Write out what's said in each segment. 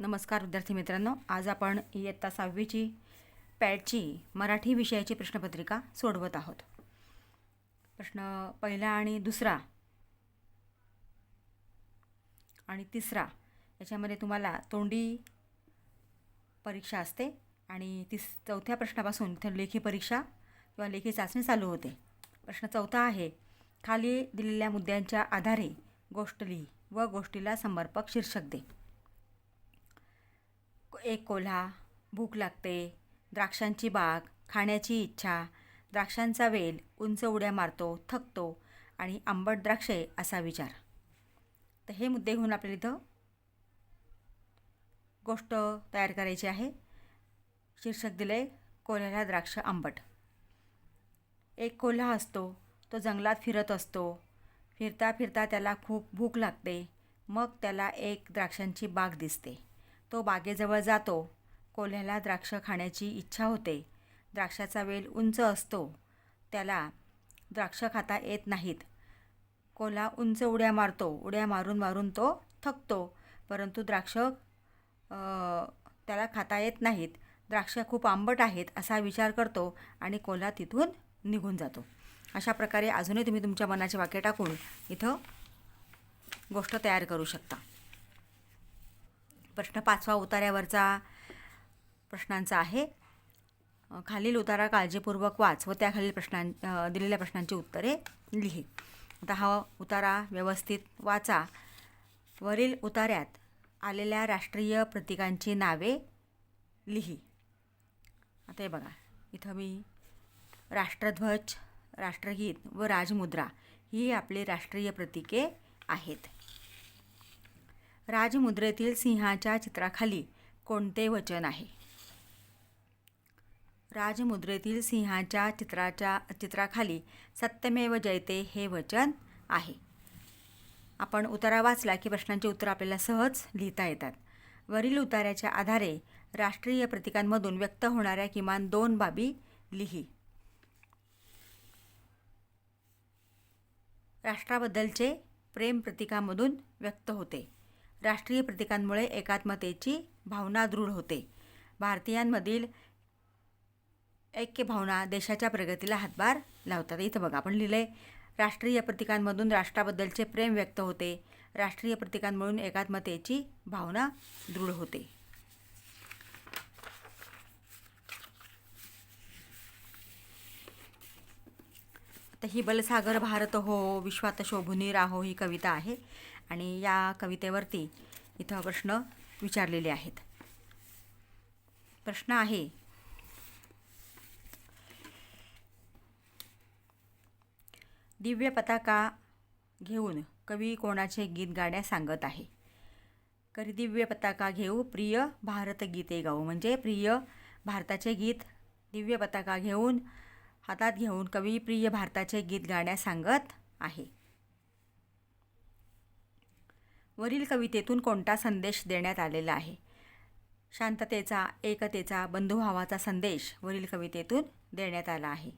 नमस्कार विद्यार्थी मित्रांनो आज आपण इयत्ता सहावीची पॅडची मराठी विषयाची प्रश्नपत्रिका सोडवत आहोत. प्रश्न पहिला आणि दुसरा आणि तिसरा याच्यामध्ये तुम्हाला तोंडी परीक्षा असते आणि तिस चौथ्या प्रश्नापासून तिथे लेखी परीक्षा किंवा लेखी चाचणी चालू होते. प्रश्न चौथा आहे खाली दिलेल्या मुद्द्यांच्या आधारे गोष्ट लिही व गोष्टीला समर्पक शीर्षक दे. एक कोल्हा भूक लागते. द्राक्षांची बाग खाण्याची इच्छा. द्राक्षांचा वेल उंच उड्या मारतो थकतो आणि आंबट द्राक्षे असा विचार. तर हे मुद्दे घेऊन आपल्याला इथं गोष्ट तयार करायची आहे. शीर्षक दिले कोल्ह्याला द्राक्ष आंबट. एक कोल्हा असतो तो जंगलात फिरत असतो. फिरता फिरता त्याला खूप भूक लागते. मग त्याला एक द्राक्षांची बाग दिसते. तो बागेजवळ जातो. कोल्ह्याला द्राक्ष खाण्याची इच्छा होते. द्राक्षाचा वेल उंच असतो. त्याला द्राक्ष खाता येत नाहीत. कोल्हा उंच उड्या मारतो. उड्या मारून मारून तो थकतो. परंतु द्राक्ष त्याला खाता येत नाहीत. द्राक्ष खूप आंबट आहेत असा विचार करतो आणि कोल्हा तिथून निघून जातो. अशा प्रकारे अजूनही तुम्ही तुमच्या मनाचे वाक्य टाकून इथं गोष्ट तयार करू शकता. प्रश्न पाचवा उतार्यावरचा प्रश्नांचा आहे. खालील उतारा काळजीपूर्वक वाच व त्याखालील प्रश्नां दिलेल्या प्रश्नांची उत्तरे लिही. आता हा उतारा व्यवस्थित वाचा. वरील उतार्यात आलेल्या राष्ट्रीय प्रतीकांची नावे लिही. आता हे बघा. इथं मी राष्ट्रध्वज राष्ट्रगीत व राजमुद्रा ही आपली राष्ट्रीय प्रतीके आहेत. राजमुद्रेतील सिंहाच्या चित्राखाली कोणते वचन आहे? राजमुद्रेतील सिंहाच्या चित्राच्या चित्राखाली सत्यमेव जयते हे वचन आहे. आपण उतारा वाचला की प्रश्नांची उत्तरं आपल्याला सहज लिहिता येतात. वरील उतार्याच्या आधारे राष्ट्रीय प्रतीकांमधून व्यक्त होणाऱ्या किमान दोन बाबी लिही. राष्ट्राबद्दलचे प्रेम प्रतीकामधून व्यक्त होते. राष्ट्रीय प्रतीकांमुळे एकात्मतेची भावना दृढ होते. भारतीयांमधील ऐक्य भावना देशाच्या प्रगतीला हातभार लावतात. इथं बघा आपण लिहिलं आहे राष्ट्रीय प्रतीकांमधून राष्ट्राबद्दलचे प्रेम व्यक्त होते. राष्ट्रीय प्रतीकांमधून एकात्मतेची भावना दृढ होते. तर ही बलसागर भारत हो विश्वात शोभुनी राहो ही कविता आहे. आणि या कवितेवरती इथं प्रश्न विचारलेले आहेत. प्रश्न आहे दिव्य पताका घेऊन कवी कोणाचे गीत गाण्या सांगत आहे? करी दिव्य पताका घेऊ प्रिय भारत गीते गाऊ. म्हणजे प्रिय भारताचे गीत दिव्य पताका घेऊन हातात घेऊन कवी प्रिय भारताचे गीत गाण्या सांगत आहे. वरील कवितेतून कोणता संदेश देण्यात आलेला आहे? शांततेचा एकतेचा बंधुभावाचा संदेश वरील कवितेतून देण्यात आला आहे.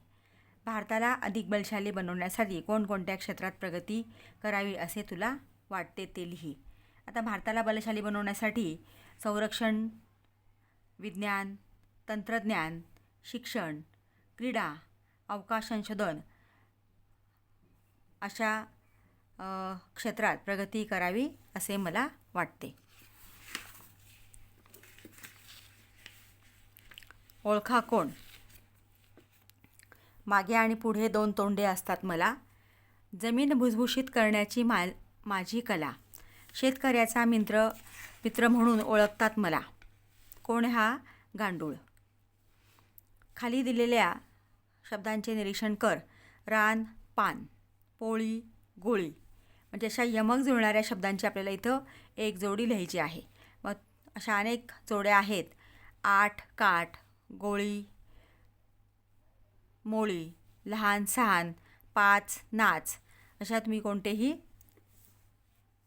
भारताला अधिक बलशाली बनवण्यासाठी कोणकोणत्या क्षेत्रात प्रगती करावी असे तुला वाटते ते लिही आता भारताला बलशाली बनवण्यासाठी संरक्षण विज्ञान तंत्रज्ञान शिक्षण क्रीडा अवकाश संशोधन अशा क्षेत्रात प्रगती करावी असे मला वाटते. ओळखा कोण? मागे आणि पुढे दोन तोंडे असतात मला. जमीन भुसभुशीत करण्याची मा माझी कला. शेतकऱ्याचा मित्र मित्र म्हणून ओळखतात मला. कोण हा? गांडूळ. खाली दिलेल्या शब्दांचे निरीक्षण कर. रान पान. पोळी गोळी. म्हणजे अशा यमक जुळणाऱ्या शब्दांची आपल्याला इथं एक जोडी लिहायची आहे. मग अशा अनेक जोड्या आहेत. आठ काठ गोळी मोळी लहान सहान पाच नाच अशा तुम्ही कोणतेही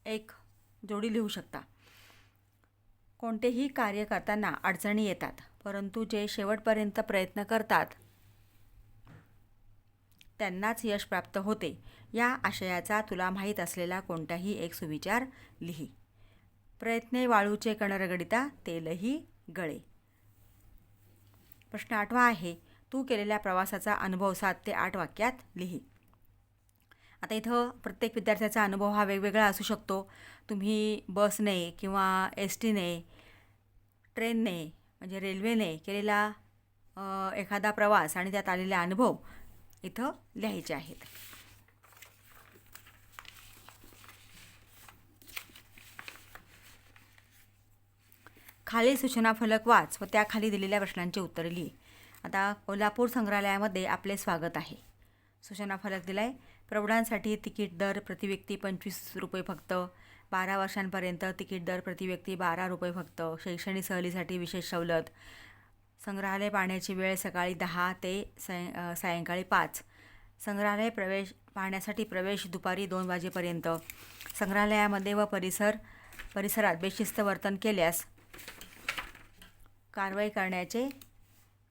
एक जोडी लिहू शकता. कोणतेही कार्य करताना अडचणी येतात परंतु जे शेवटपर्यंत प्रयत्न करतात त्यांनाच यश प्राप्त होते. या आशयाचा तुला माहीत असलेला कोणताही एक सुविचार लिही. प्रयत्ने वाळूचे कण रगडिता तेलही गळे. प्रश्न आठवा आहे तू केलेल्या प्रवासाचा अनुभव सात ते आठ वाक्यात लिही. आता इथं प्रत्येक विद्यार्थ्याचा अनुभव हा वेगवेगळा असू शकतो. तुम्ही बसने किंवा एस टीने ट्रेनने म्हणजे रेल्वेने केलेला एखादा प्रवास आणि त्यात आलेले अनुभव इथं लिहायचे आहेत. खालील सूचना फलक वाच व त्याखाली दिलेल्या प्रश्नांची उत्तरे लिही. आता कोल्हापूर संग्रहालयामध्ये आपले स्वागत आहे. सूचना फलक दिलाय प्रौढांसाठी तिकीट दर प्रतिव्यक्ती पंचवीस रुपये फक्त बारा वर्षांपर्यंत तिकीट दर प्रतिव्यक्ती बारा रुपये फक्त शैक्षणिक सहलीसाठी विशेष सवलत संग्रहालय पाहण्याची वेळ सकाळी दहा ते साय सायंकाळी पाच. संग्रहालय प्रवेश पाहण्यासाठी प्रवेश दुपारी दोन वाजेपर्यंत. संग्रहालयामध्ये व परिसर परिसरात बेशिस्त वर्तन केल्यास कारवाई करण्याचे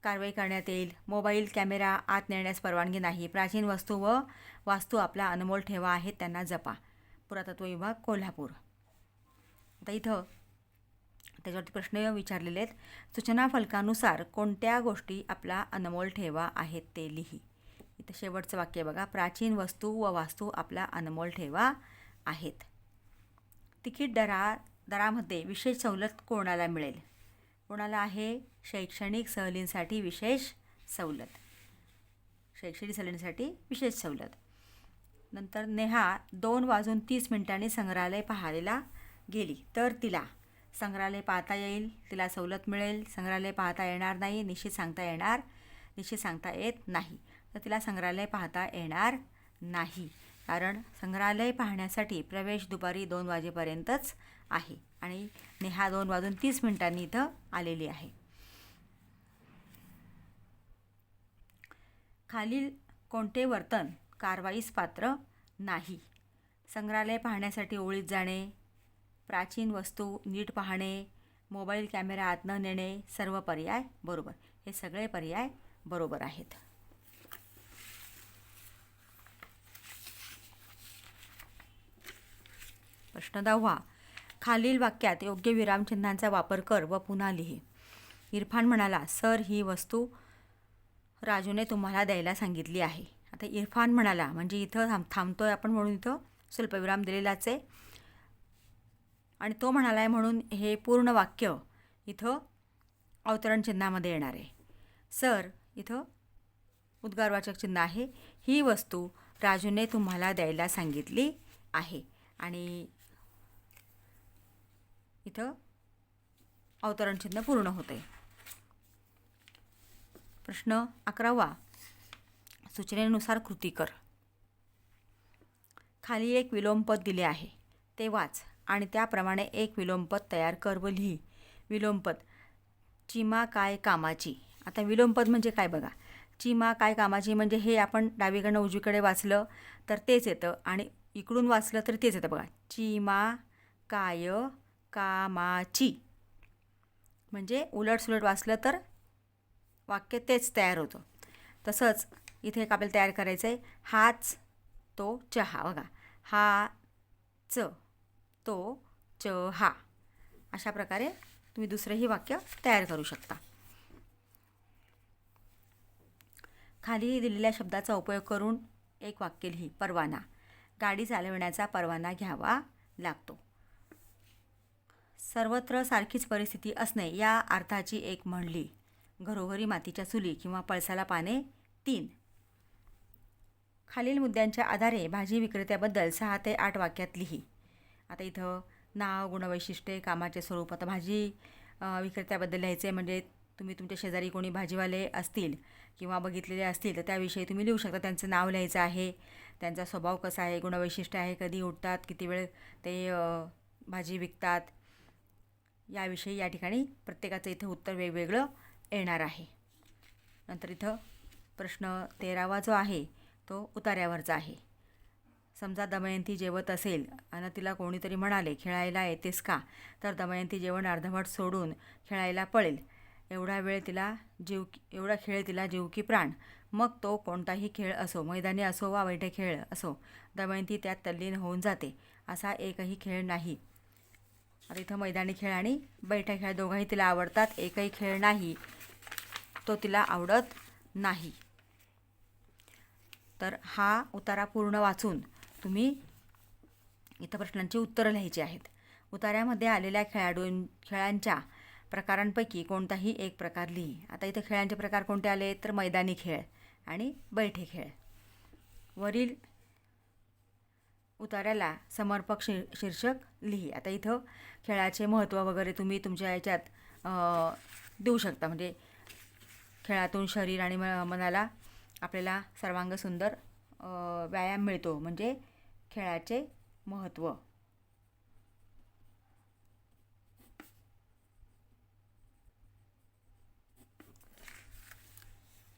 कारवाई करण्यात येईल. मोबाईल कॅमेरा आत नेण्यास परवानगी नाही. प्राचीन वस्तू व वास्तू आपला अनमोल ठेवा आहेत त्यांना जपा. पुरातत्व विभाग कोल्हापूर. आता इथं त्याच्यावरती प्रश्न विचारलेले आहेत. सूचना फलकानुसार कोणत्या गोष्टी आपला अनमोल ठेवा आहेत ते लिही. इथं शेवटचं वाक्य बघा. प्राचीन वस्तू व वास्तू आपला अनमोल ठेवा आहेत. तिकीट दरा दरामध्ये विशेष सवलत कोणाला मिळेल? कोणाला आहे? शैक्षणिक सहलींसाठी विशेष सवलत. शैक्षणिक सहलींसाठी विशेष सवलत. नंतर नेहा दोन वाजून तीस मिनिटांनी संग्रहालय पाहायला गेली. तर तिला संग्रहालय पाहता येईल तिला सवलत मिळेल. संग्रहालय पाहता येणार नाही निश्चित सांगता येणार निश्चित सांगता येत नाही. तर तिला संग्रहालय पाहता येणार नाही. कारण संग्रहालय पाहण्यासाठी प्रवेश दुपारी दोन वाजेपर्यंतच आहे आणि नेहा दोन वाजून तीस मिनिटांनी इथं आलेली आहे. खालील कोणते वर्तन कारवाईस पात्र नाही? संग्रहालय पाहण्यासाठी ओळीत जाणे प्राचीन वस्तू नीट पाहणे मोबाईल कॅमेरा आत न नेणे सर्व पर्याय बरोबर. हे सगळे पर्याय बरोबर आहेत. प्रश्न दहावा. खालील वाक्यात योग्य विरामचिन्हांचा वापर कर व पुन्हा लिही. इरफान म्हणाला सर ही वस्तू राजूने तुम्हाला द्यायला सांगितली आहे. आता इरफान म्हणाला म्हणजे इथं थांब थांबतोय आपण म्हणून इथं? स्वल्पविराम दिलेलाच आहे. आणि तो म्हणाला आहे म्हणून हे पूर्ण वाक्य इथं अवतरण चिन्हामध्ये येणार आहे. सर इथं उद्गारवाचक चिन्ह आहे. ही वस्तू राजूने तुम्हाला द्यायला सांगितली आहे. आणि इथं अवतरण चिन्ह पूर्ण होते प्रश्न अकरावा. सूचनेनुसार कृती कर. खाली एक विलोमपद दिले आहे. ते वाच. आणि त्याप्रमाणे एक विलोमपद तयार कर व लिही. विलोमपद. चिमा काय कामाची? आता विलोमपद म्हणजे काय बघा? चिमा काय कामाची म्हणजे हे आपण डावीकडनं उजवीकडे वाचलं तर तेच येतं आणि इकडून वाचलं तर तेच येतं बघा. चिमा काय कामाची? म्हणजे उलटसुलट वाचलं तर वाक्य तेच तयार होतं. तसंच इथे एक आपल्याला तयार करायचं आहे हाच तो चहा बघा. हा च तो च हा. अशा प्रकारे तुम्ही दुसरंही वाक्य तयार करू शकता. खाली दिलेल्या शब्दाचा उपयोग करून एक वाक्य लिही. परवाना. गाडी चालविण्याचा परवाना घ्यावा लागतो. सर्वत्र सारखीच परिस्थिती असणे या अर्थाची एक म्हणली. घरोघरी मातीच्या चुली किंवा पळसाला पाने तीन. खालील मुद्द्यांच्या आधारे भाजी विक्रेत्याबद्दल सहा ते आठ वाक्यात लिही. आता इथं नाव गुणवैशिष्ट्ये कामाचे स्वरूप आता भाजी विक्रेत्याबद्दल विक्रेत्याबद्दल लिहायचे म्हणजे तुम्ही तुमच्या शेजारी कोणी भाजीवाले असतील किंवा बघितलेले असतील तर त्याविषयी तुम्ही लिहू शकता. त्यांचं नाव लिहायचं आहे त्यांचा स्वभाव कसा आहे गुणवैशिष्ट्य आहे कधी उठतात किती वेळ ते भाजी विकतात याविषयी या ठिकाणी प्रत्येकाचं इथं उत्तर वेगवेगळं येणार आहे. नंतर इथं प्रश्न तेरावा जो आहे तो उतार्यावरचा आहे. समजा दमयंती जेवत असेल आणि तिला कोणीतरी म्हणाले खेळायला येतेस का? तर दमयंती जेवण अर्धवट सोडून खेळायला पळेल. एवढा वेळ तिला जीव एवढा खेळ तिला जीव की प्राण. मग तो कोणताही खेळ असो मैदानी असो वा बैठे खेळ असो दमयंती त्यात तल्लीन होऊन जाते. असा एकही खेळ नाही. आता इथं मैदानी खेळ आणि बैठा खेळ दोघंही तिला आवडतात. एकही खेळ नाही तो तिला आवडत नाही. तर हा उतारा पूर्ण वाचून तुम्ही इथं प्रश्नांची उत्तरं लिहायची आहेत. उतार्यामध्ये आलेल्या खेळाडूं खेळांच्या प्रकारांपैकी कोणताही एक प्रकार लिही. आता इथं खेळांचे प्रकार कोणते आले? तर मैदानी खेळ आणि बैठे खेळ. वरील उतार्याला समर्पक शीर शीर्षक लिही. आता इथं खेळाचे महत्त्व वगैरे तुम्ही तुमच्या याच्यात देऊ शकता. म्हणजे खेळातून शरीर आणि म मनाला आपल्याला सर्वांग सुंदर व्यायाम मिळतो. म्हणजे खेळाचे महत्त्व.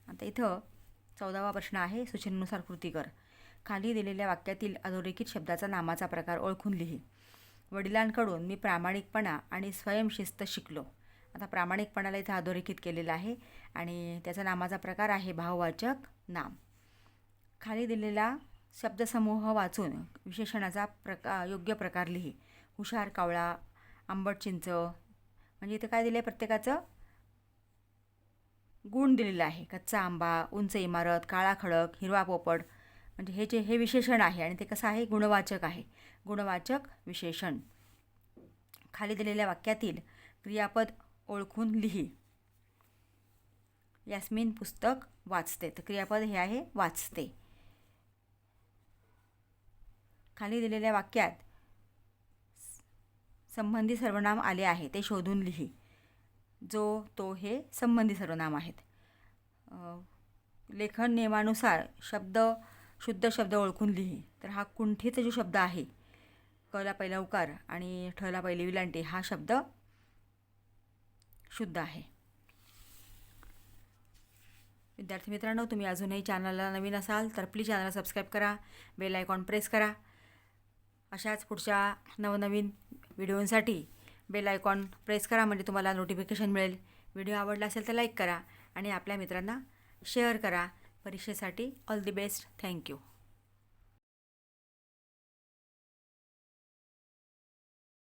आता इथं चौदावा प्रश्न आहे सूचनेनुसार कृती कर. खाली दिलेल्या वाक्यातील अधोरेखित शब्दाचा नामाचा प्रकार ओळखून लिही. वडिलांकडून मी प्रामाणिकपणा आणि स्वयंशिस्त शिकलो. आता प्रामाणिकपणाला इथं अधोरेखित केलेलं आहे आणि त्याचा नामाचा प्रकार आहे भाववाचक नाम. खाली दिलेला शब्दसमूह वाचून विशेषणाचा प्रका योग्य प्रकार लिही. हुशार कावळा आंबट चिंच म्हणजे इथं काय दिलं आहे प्रत्येकाचं? गुण दिलेला आहे. कच्चा आंबा उंच इमारत काळा खडक हिरवा पोपट म्हणजे हे जे हे विशेषण आहे आणि ते कसं आहे? गुणवाचक आहे. गुणवाचक विशेषण. खाली दिलेल्या वाक्यातील क्रियापद ओळखून लिही. यास्मिन पुस्तक वाचते. तर क्रियापद हे आहे वाचते. खाली दिलेल्या वाक्यात संबंधी सर्वनाम आले आहे ते शोधून लिही. जो तो हे संबंधी सर्वनाम आहेत. लेखन नियमानुसार शब्द शुद्ध शब्द ओळखून लिही. तर हा कुंठीचा जो शब्द आहे कला पहिला उकार आणि ठला पहिली विलांटी हा शब्द शुद्ध आहे. विद्यार्थी मित्रांनो तुम्ही अजूनही चॅनलला नवीन असाल तर प्लीज चॅनलला सबस्क्राईब करा. बेल आयकॉन प्रेस करा. अशाच पुढच्या नवनवीन व्हिडिओंसाठी बेल आयकॉन प्रेस करा म्हणजे तुम्हाला नोटिफिकेशन मिळेल. व्हिडिओ आवडला असेल तर लाईक करा आणि आपल्या मित्रांना शेअर करा. परीक्षेसाठी ऑल दी बेस्ट थँक्यू